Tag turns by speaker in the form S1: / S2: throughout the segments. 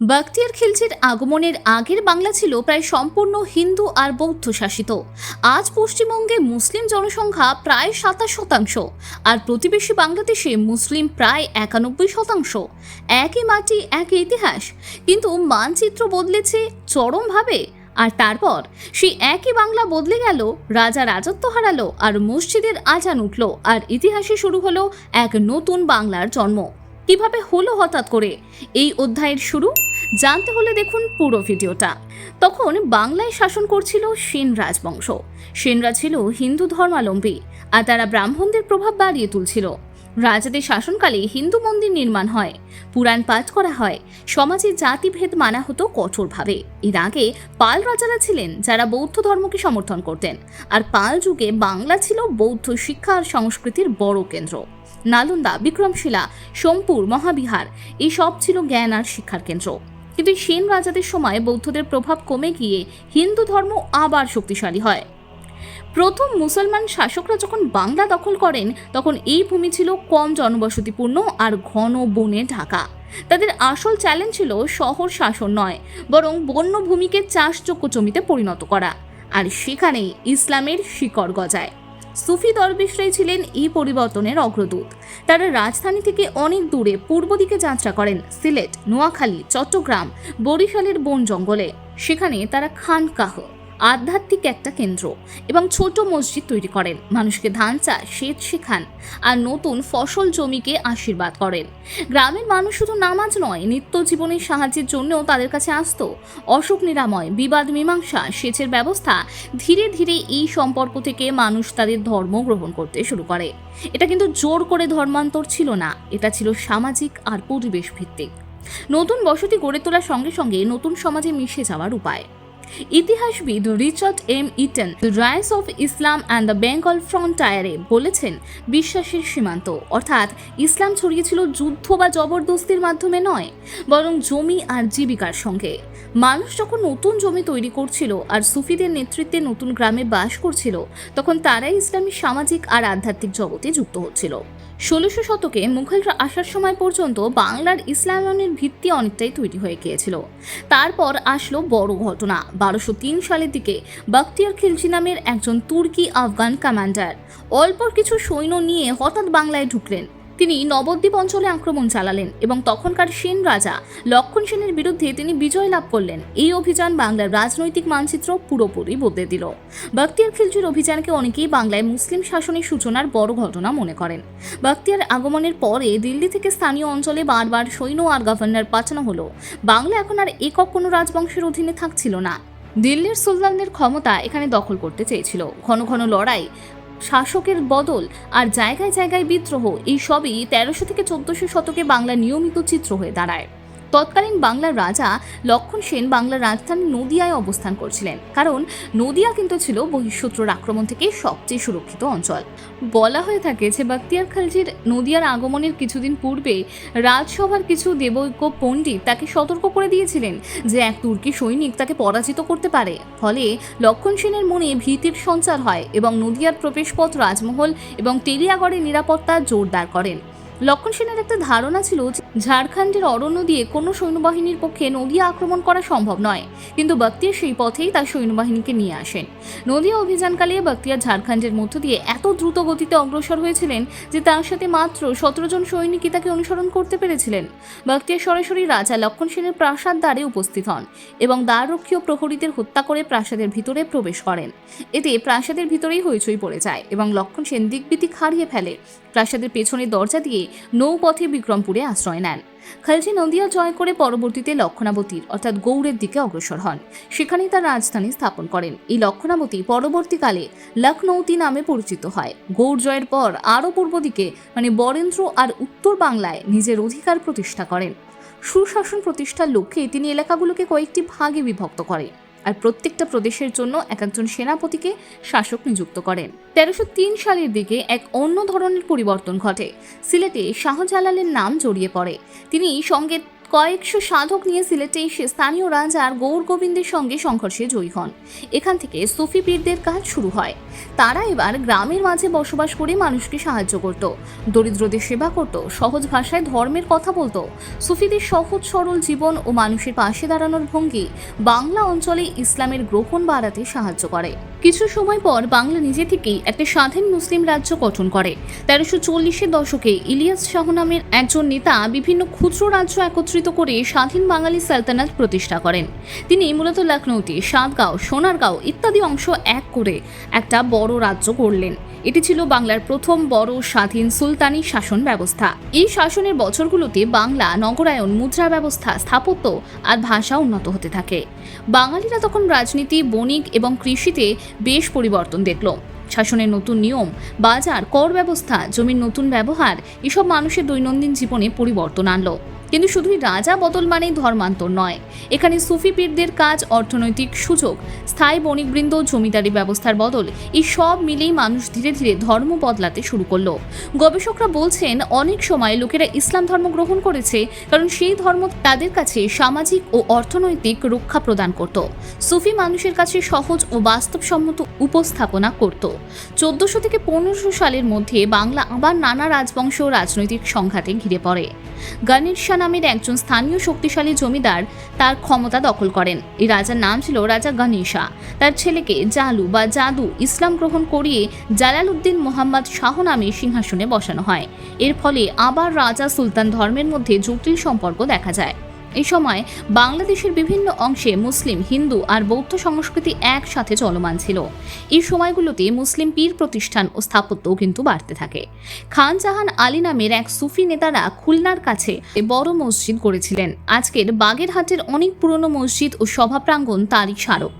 S1: বাখতিয়ার খিলজির আগমনের আগের বাংলা ছিল প্রায় সম্পূর্ণ হিন্দু আর বৌদ্ধ শাসিত। আজ পশ্চিমবঙ্গে মুসলিম জনসংখ্যা প্রায় সাতাশ শতাংশ আর প্রতিবেশী বাংলাদেশে মুসলিম প্রায় একানব্বই শতাংশ। একই মাটি, একই ইতিহাস। কিন্তু মানচিত্র বদলেছে চরমভাবে। আর তারপর সেই একই বাংলা বদলে গেল, রাজা রাজত্ব হারালো আর মসজিদের আজান উঠল আর ইতিহাসে শুরু হলো এক নতুন বাংলার জন্ম। কীভাবে হলো হঠাৎ করে? এই অধ্যায়ের শুরু জানতে হলে দেখুন পুরো ভিডিওটা। তখন বাংলায় শাসন করছিল সেন রাজবংশ। সেনরা ছিল হিন্দু ধর্মাবলম্বী আর তারা ব্রাহ্মণদের প্রভাব বাড়িয়ে তুলছিল। রাজাদের শাসনকালে হিন্দু মন্দির নির্মাণ হয়, পুরাণ পাঠ করা হয়, সমাজে জাতিভেদ মানা হতো কঠোরভাবে। এর আগে পাল রাজারা ছিলেন যারা বৌদ্ধ ধর্মকে সমর্থন করতেন, আর পাল যুগে বাংলা ছিল বৌদ্ধ শিক্ষা আর সংস্কৃতির বড় কেন্দ্র। নালন্দা, বিক্রমশিলা, সোমপুর, মহাবিহার এই সব ছিল জ্ঞান আর শিক্ষার কেন্দ্র। কিন্তু সেন রাজাদের সময় বৌদ্ধদের প্রভাব কমে গিয়ে হিন্দু ধর্ম আবার শক্তিশালী হয়। প্রথম মুসলমান শাসকরা যখন বাংলা দখল করেন, তখন এই ভূমি ছিল কম জনবসতিপূর্ণ আর ঘন বনে ঢাকা। তাদের আসল চ্যালেঞ্জ ছিল শহর শাসন নয়, বরং বন্য ভূমিকে চাষযোগ্য জমিতে পরিণত করা। আর সেখানেই ইসলামের শিকড় গজায়। সুফি দরবেশরাই ছিলেন এই পরিবর্তনের অগ্রদূত। তারা রাজধানী থেকে অনেক দূরে পূর্ব দিকে যাত্রা করেন সিলেট, নোয়াখালী, চট্টগ্রাম, বরিশালের বন জঙ্গলে। সেখানে তারা খানকাহ আধ্যাত্মিক একটা কেন্দ্র এবং ছোট মসজিদ তৈরি করেন। মানুষকে ধান চাষ, সেচ শেখান আর নতুন ফসল জমিকে আশীর্বাদ করেন। গ্রামের মানুষ শুধু নামাজ নয় নিত্য জীবনের সাহায্যের জন্যও তাদের কাছে আসত। অসুখ নিরাময়, বিবাদ, মীমাংসা, সেচের ব্যবস্থা, ধীরে ধীরে এই সম্পর্ক থেকে মানুষ তাদের ধর্ম গ্রহণ করতে শুরু করে। এটা কিন্তু জোর করে ধর্মান্তর ছিল না, এটা ছিল সামাজিক আর পরিবেশ ভিত্তিক নতুন বসতি গড়ে তোলার সঙ্গে সঙ্গে নতুন সমাজে মিশে যাওয়ার উপায়। ইতিহাসবিদ Richard M Eaton rise of Islam and the Bengal ফ্রন্টায়ারে বলেছেন, বিশ্বাসের সীমান্ত। অর্থাৎ, ইসলাম ছড়িয়েছিল যুদ্ধ বা জবরদস্তির মাধ্যমে নয়, বরং জমি আর জীবিকার সঙ্গে। মানুষ যখন নতুন জমি তৈরি করছিল আর সুফিদের নেতৃত্বে নতুন গ্রামে বাস করছিল, তখন তারাই ইসলামী সামাজিক আর আধ্যাত্মিক জগতে যুক্ত হচ্ছিল। ষোলোশো শতকে মুঘলরা আসার সময় পর্যন্ত বাংলার ইসলামায়নের ভিত্তি অনেকটাই তৈরি হয়ে গিয়েছিল। তারপর আসলো বড় ঘটনা। বারোশো তিন সালের দিকে বাখতিয়ার খিলজি নামের একজন তুর্কি আফগান কমান্ডার অল্প কিছু সৈন্য নিয়ে হঠাৎ বাংলায় ঢুকলেন। তিনি নবদ্বীপ অঞ্চলে আক্রমণ চালালেন এবং তখনকার সেন রাজা লক্ষণ সেনের বিরুদ্ধে তিনি বিজয় লাভ করলেন। এই অভিযান বাংলার রাজনৈতিক মানচিত্র পুরোপুরি বদলে দিল। বাখতিয়ার খিলজির অভিযানকে অনেকেই বাংলায় মুসলিম শাসনের সূচনার বড় ঘটনা মনে করেন। বাখতিয়ার আগমনের পরে দিল্লি থেকে স্থানীয় অঞ্চলে বারবার সৈন্য আর গভর্নর পাঠানো হলো। বাংলা এখন আর একক কোনো রাজবংশের অধীনে থাকছিল না। দিল্লির সুলতানদের ক্ষমতা এখানে দখল করতে চেয়েছিল। ঘন ঘন লড়াই শাসকের বদল আর জায়গায় জায়গায় বিদ্রোহ, এই সবই তেরোশো থেকে চোদ্দশো শতকে বাংলা নিয়মিত চিত্র হয়ে দাঁড়ায়। তৎকালীন বাংলার রাজা লক্ষণ সেন বাংলার রাজধানী নদিয়ায় অবস্থান করছিলেন। কারণ নদিয়া কিন্তু ছিল বহিঃশত্রুর আক্রমণ থেকে সবচেয়ে সুরক্ষিত অঞ্চল। বলা হয়ে থাকে যে বাক্তিয়ার খালজির নদিয়ার আগমনের কিছুদিন পূর্বে রাজসভার কিছু দেবৈক্য পণ্ডিত তাকে সতর্ক করে দিয়েছিলেন যে এক তুর্কি সৈনিক তাকে পরাজিত করতে পারে। ফলে লক্ষণ সেনের মনে ভীতির সঞ্চার হয় এবং নদিয়ার প্রবেশপথ রাজমহল এবং টেলিয়াগড়ের নিরাপত্তা জোরদার করেন। লক্ষণ সেনের একটা ধারণা ছিল ঝাড়খণ্ডের অরণ্য দিয়ে কোনো সৈন্যবাহিনীর পক্ষে নদিয়া আক্রমণ করা সম্ভব নয়। কিন্তু বক্তিয়ার সেই পথেই তার সৈন্যবাহিনীকে নিয়ে আসেন। নদিয়া অভিযানকালে বক্তিয়ার ঝাড়খণ্ডের মধ্য দিয়ে এত দ্রুত গতিতে অগ্রসর হয়েছিলেন যে তার সাথে মাত্র সতেরো জন সৈনিকই তাকে অনুসরণ করতে পেরেছিলেন। বক্তিয়ার সরাসরি রাজা লক্ষণ সেনের প্রাসাদ দ্বারে উপস্থিত হন এবং দ্বাররক্ষী ও প্রহরীদের হত্যা করে প্রাসাদের ভিতরে প্রবেশ করেন। এতে প্রাসাদের ভিতরেই হইচই পড়ে যায় এবং লক্ষণ সেন দিকবিদিক হারিয়ে ফেলে। প্রাসাদের পেছনের দরজা দিয়ে নৌপথে বিক্রমপুরে আশ্রয় নেন। খালজি নদিয়া জয় করে পরবর্তীতে লক্ষণাবতীর, অর্থাৎ গৌড়ের দিকে অগ্রসর হন। সেখানেই তার রাজধানী স্থাপন করেন। এই লক্ষণাবতী পরবর্তীকালে লখনৌতি নামে পরিচিত হয়। গৌড় জয়ের পর আরও পূর্ব দিকে মানে বরেন্দ্র আর উত্তর বাংলায় নিজের অধিকার প্রতিষ্ঠা করেন। সুশাসন প্রতিষ্ঠার লক্ষ্যে তিনি এলাকাগুলোকে কয়েকটি ভাগে বিভক্ত করেন। আর প্রত্যেকটা প্রদেশের জন্য এক একজন সেনাপতিকে শাসক নিযুক্ত করেন। তেরোশো তিন সালের দিকে এক অন্য ধরনের পরিবর্তন ঘটে। সিলেটে শাহজালালের নাম জড়িয়ে পড়ে। তিনি সঙ্গে কয়েকশো সাধক নিয়ে সিলেটে এসে স্থানীয় রাজার গৌর গোবিন্দের সঙ্গে সংঘর্ষে জয়ী হন। এখান থেকে সুফি পীরদের কাজ শুরু হয়। তারা এবার গ্রামের মাঝে বসবাস করে মানুষকে সাহায্য করত। দরিদ্রদের সেবা করত, সহজ ভাষায় ধর্মের কথা বলতো। সুফিদের সহজ সরল জীবন ও মানুষের পাশে দাঁড়ানোর ভঙ্গি বাংলা অঞ্চলে ইসলামের গ্রহণ বাড়াতে সাহায্য করে। কিছু সময় পর বাংলা নিজে থেকেই একটা স্বাধীন মুসলিম রাজ্য গঠন করে। তেরোশো চল্লিশের দশকে ইলিয়াস শাহ নামের একজন নেতা বিভিন্ন ক্ষুদ্র রাজ্য একত্রিত করে স্বাধীন বাঙালি সালতানাত প্রতিষ্ঠা করেন। তিনি মূলত লখনৌতে সাতগাঁও, সোনারগাঁও ইত্যাদি অংশ এক করে একটা বড় রাজ্য গড়লেন। এটি ছিল বাংলার প্রথম বড় স্বাধীন সুলতানি শাসন ব্যবস্থা। এই শাসনের বছরগুলোতে বাংলা নগরায়ন, মুদ্রা ব্যবস্থা, স্থাপত্য আর ভাষা উন্নত হতে থাকে। বাঙালিরা তখন রাজনীতি, বণিক এবং কৃষিতে বেশ পরিবর্তন দেখল। শাসনের নতুন নিয়ম, বাজার, কর ব্যবস্থা, জমির নতুন ব্যবহার, এসব মানুষের দৈনন্দিন জীবনে পরিবর্তন আনলো। কিন্তু শুধুই রাজা বদল মানেই ধর্মান্তর নয়। এখানে সুফি পীরদের কাজ, অর্থনৈতিক সুযোগ, স্থায়ী বণিকবৃন্দ, জমিদারি ব্যবস্থার বদল, এই সব মিলেই মানুষ ধীরে ধীরে ধর্ম বদলাতে শুরু করল। গবেষকরা বলছেন, অনেক সময় লোকেরা ইসলাম ধর্ম গ্রহণ করেছে কারণ সেই ধর্ম তাদের কাছে সামাজিক ও অর্থনৈতিক রক্ষা প্রদান করত। সুফি মানুষের কাছে সহজ ও বাস্তবসম্মত উপস্থাপনা করত। চোদ্দশো থেকে পনেরোশো সালের মধ্যে বাংলা আবার নানা রাজবংশ রাজনৈতিক সংঘাতে ঘিরে পড়ে। গণেশ নামের একজন স্থানীয় শক্তিশালী জমিদার তার ক্ষমতা দখল করেন। এই রাজার নাম ছিল রাজা গণেশা। তার ছেলেকে জালু বা জাদু ইসলাম গ্রহণ করিয়ে জালাল উদ্দিন মোহাম্মদ শাহ নামে সিংহাসনে বসানো হয়। এর ফলে আবার রাজা সুলতান ধর্মের মধ্যে জটিল সম্পর্ক দেখা যায়। এই সময় বাংলাদেশের বিভিন্ন অংশে মুসলিম, হিন্দু আর বৌদ্ধ সংস্কৃতি একসাথে চলমান ছিল। এই সময়গুলোতে মুসলিম পীর প্রতিষ্ঠান ও স্থাপত্যও কিন্তু বাড়তে থাকে। খান জাহান আলী নামের এক সুফি নেতারা খুলনার কাছে বড় মসজিদ করেছিলেন আজকের বাগেরহাটের অনেক পুরনো মসজিদ ও সভা প্রাঙ্গণ তারই স্মারক।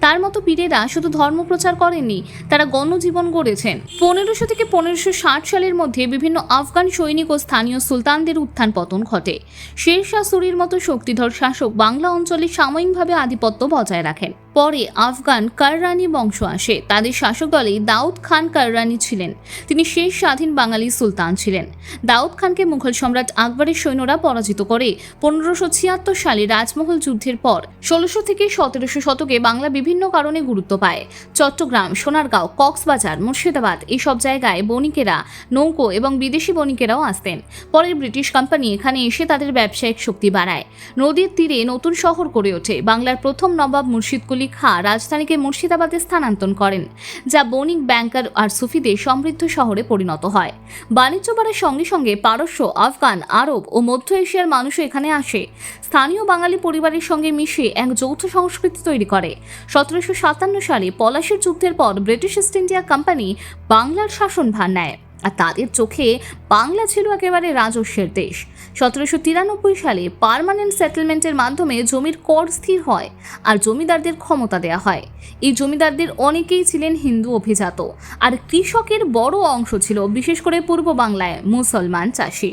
S1: তার মতো পীরেরা শুধু ধর্ম প্রচার করেননি, তারা গণজীবন গড়েছেন। পনেরোশো থেকে পনেরোশো ষাট সালের মধ্যে বিভিন্ন আফগান সৈনিক ও স্থানীয় সুলতানদের উত্থান পতন ঘটে। শের শাহ সুরির মতো শক্তিধর শাসক বাংলা অঞ্চলে সাময়িকভাবে আধিপত্য বজায় রাখেন। পরে আফগান কাররানি বংশ আসে। তাদের শাসক দলে দাউদ খান কাররানি ছিলেন। তিনি শেষ স্বাধীন বাঙালি সুলতান ছিলেন। দাউদ খানকে মুঘল সম্রাট আকবরের সৈন্যরা পরাজিত করে পনেরোশো ছিয়াত্তর সালে রাজমহল যুদ্ধের পর ষোলোশো থেকে সতেরোশো শতকে বাংলা বিভিন্ন কারণে গুরুত্ব পায়। চট্টগ্রাম, সোনারগাঁও, কক্সবাজার, মুর্শিদাবাদ এইসব জায়গায় বণিকেরা, নৌকো এবং বিদেশি বণিকেরাও আসতেন। পরে ব্রিটিশ কোম্পানি এখানে এসে তাদের ব্যবসায়িক শক্তি বাড়ায়। নদীর তীরে নতুন শহর গড়ে ওঠে। বাংলার প্রথম নবাব মুর্শিদকুলি খাঁ রাজধানীকে মুর্শিদাবাদে স্থানান্তর করেন, যা বণিক ব্যাংকার আর সুফিদের সমৃদ্ধ শহরে পরিণত হয়। বাণিজ্য বাড়ার সঙ্গে সঙ্গে পারস্য, আফগান, আরব ও মধ্য এশিয়ার মানুষও এখানে আসে। স্থানীয় বাঙালি পরিবারের সঙ্গে মিশে এক যৌথ সংস্কৃতি তৈরি করে। সতেরোশো সাতান্ন সালে পলাশির যুদ্ধের পর ব্রিটিশ ইস্ট ইন্ডিয়া কোম্পানি বাংলার শাসনভার নেয়। আর তাদের চোখে বাংলা ছিল একেবারে রাজস্বের দেশ। সতেরোশো তিরানব্বই সালে পার্মানেন্ট সেটেলমেন্টের মাধ্যমে জমির কর স্থির হয় আর জমিদারদের ক্ষমতা দেয়া হয়। এই জমিদারদের অনেকেই ছিলেন হিন্দু অভিজাত আর কৃষকের বড় অংশ ছিল, বিশেষ করে পূর্ব বাংলায় মুসলমান চাষি।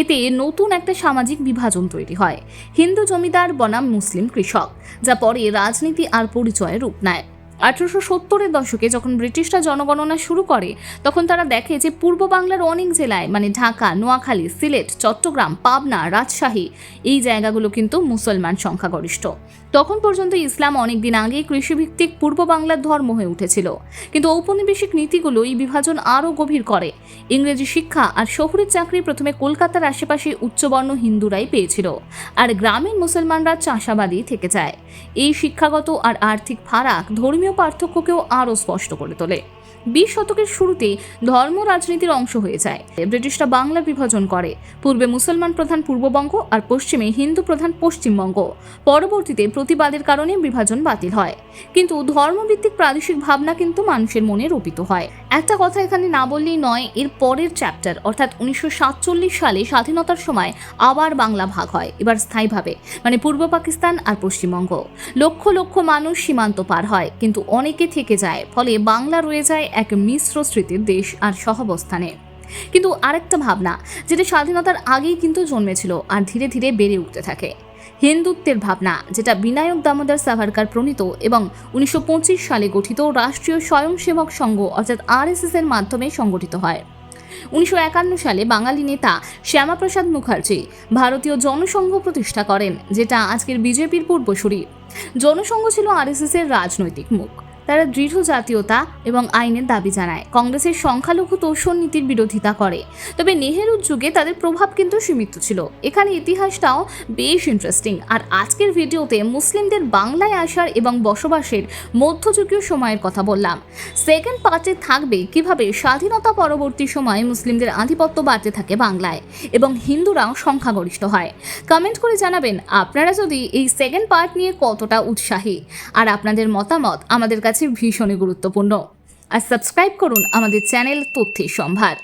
S1: এতে নতুন একটা সামাজিক বিভাজন তৈরি হয়। হিন্দু জমিদার বনাম মুসলিম কৃষক, যা পরে রাজনীতি আর পরিচয়ে রূপ নেয়। আঠারোশো সত্তরের দশকে যখন ব্রিটিশরা জনগণনা শুরু করে, তখন তারা দেখে যে পূর্ব বাংলার অনেক জেলায় মানে ঢাকা, নোয়াখালী, সিলেট, চট্টগ্রাম, পাবনা, রাজশাহী, এই জায়গাগুলো কিন্তু মুসলমান সংখ্যাগরিষ্ঠ। তখন পর্যন্ত ইসলাম অনেকদিন আগেই কৃষিভিত্তিক পূর্ব বাংলার ধর্ম হয়ে উঠেছিল। কিন্তু ঔপনিবেশিক নীতিগুলো এই বিভাজন আরও গভীর করে। ইংরেজি শিক্ষা আর শহুরের চাকরি প্রথমে কলকাতার আশেপাশে উচ্চবর্ণ হিন্দুরাই পেয়েছিল, আর গ্রামীণ মুসলমানরা চাষাবাদী থেকে যায়। এই শিক্ষাগত আর আর্থিক ফারাক ধর্মীয় পার্থক্যকেও আরও স্পষ্ট করে তোলে। বিশ শতকের শুরুতে ধর্ম রাজনীতির অংশ হয়ে যায়। ব্রিটিশরা বাংলা বিভাজন করে। পূর্বে মুসলমান প্রধান পূর্ববঙ্গ আর পশ্চিমে হিন্দু প্রধান পশ্চিমবঙ্গ। পরবর্তীতে প্রতিবাদের কারণে বিভাজন বাতিল হয়। কিন্তু ধর্মভিত্তিক প্রাদেশিক ভাবনা কিন্তু মানুষের মনে রোপিত হয়। একটা কথা এখানে না বললেই নয়, এর পরের চ্যাপ্টার অর্থাৎ উনিশশো সাতচল্লিশ সালে স্বাধীনতার সময় আবার বাংলা ভাগ হয়, এবার স্থায়ীভাবে মানে পূর্ব পাকিস্তান আর পশ্চিমবঙ্গ। লক্ষ লক্ষ মানুষ সীমান্ত পার হয়, কিন্তু অনেকে থেকে যায়, ফলে বাংলা রয়ে যায় এক মিশ্র স্মৃতির দেশ আর সহাবস্থানে। কিন্তু আরেকটা ভাবনা, যেটা স্বাধীনতার আগেই কিন্তু জন্মেছিল আর ধীরে ধীরে বেড়ে উঠতে থাকে। হিন্দুত্বের ভাবনা, যেটা বিনায়ক দামোদর সাভারকার প্রণীত এবং উনিশশো পঁচিশ সালে গঠিত রাষ্ট্রীয় স্বয়ংসেবক সংঘ অর্থাৎ আরএসএস এর মাধ্যমে সংগঠিত হয়। উনিশশো একান্ন সালে বাঙালি নেতা শ্যামাপ্রসাদ মুখার্জি ভারতীয় জনসংঘ প্রতিষ্ঠা করেন, যেটা আজকের বিজেপির পূর্বসূরি। জনসংঘ ছিল আরএসএস এর রাজনৈতিক মুখ। তারা দৃঢ় জাতীয়তা এবং আইনের দাবি জানায়। কংগ্রেসের সংখ্যালঘু তোষণ নীতির বিরোধিতা করে। তবে নেহেরুর যুগে তাদের প্রভাব কিন্তু সীমিত ছিল। এখানে ইতিহাসটাও বেশ ইন্টারেস্টিং আর আজকের ভিডিওতে মুসলিমদের বাংলায় আসার এবং বসবাসের মধ্যযুগীয় সময়ের কথা বললাম। সেকেন্ড পার্টে থাকবে কীভাবে স্বাধীনতা পরবর্তী সময়ে মুসলিমদের আধিপত্য বাড়তে থাকে বাংলায় এবং হিন্দুরাও সংখ্যাগরিষ্ঠ হয়। কমেন্ট করে জানাবেন, আপনারা যদি এই সেকেন্ড পার্ট নিয়ে কতটা উৎসাহী? আর আপনাদের মতামত আমাদের কাছে ভীষণই গুরুত্বপূর্ণ। আর সাবস্ক্রাইব করুন আমাদের চ্যানেল তথ্যের সম্ভার।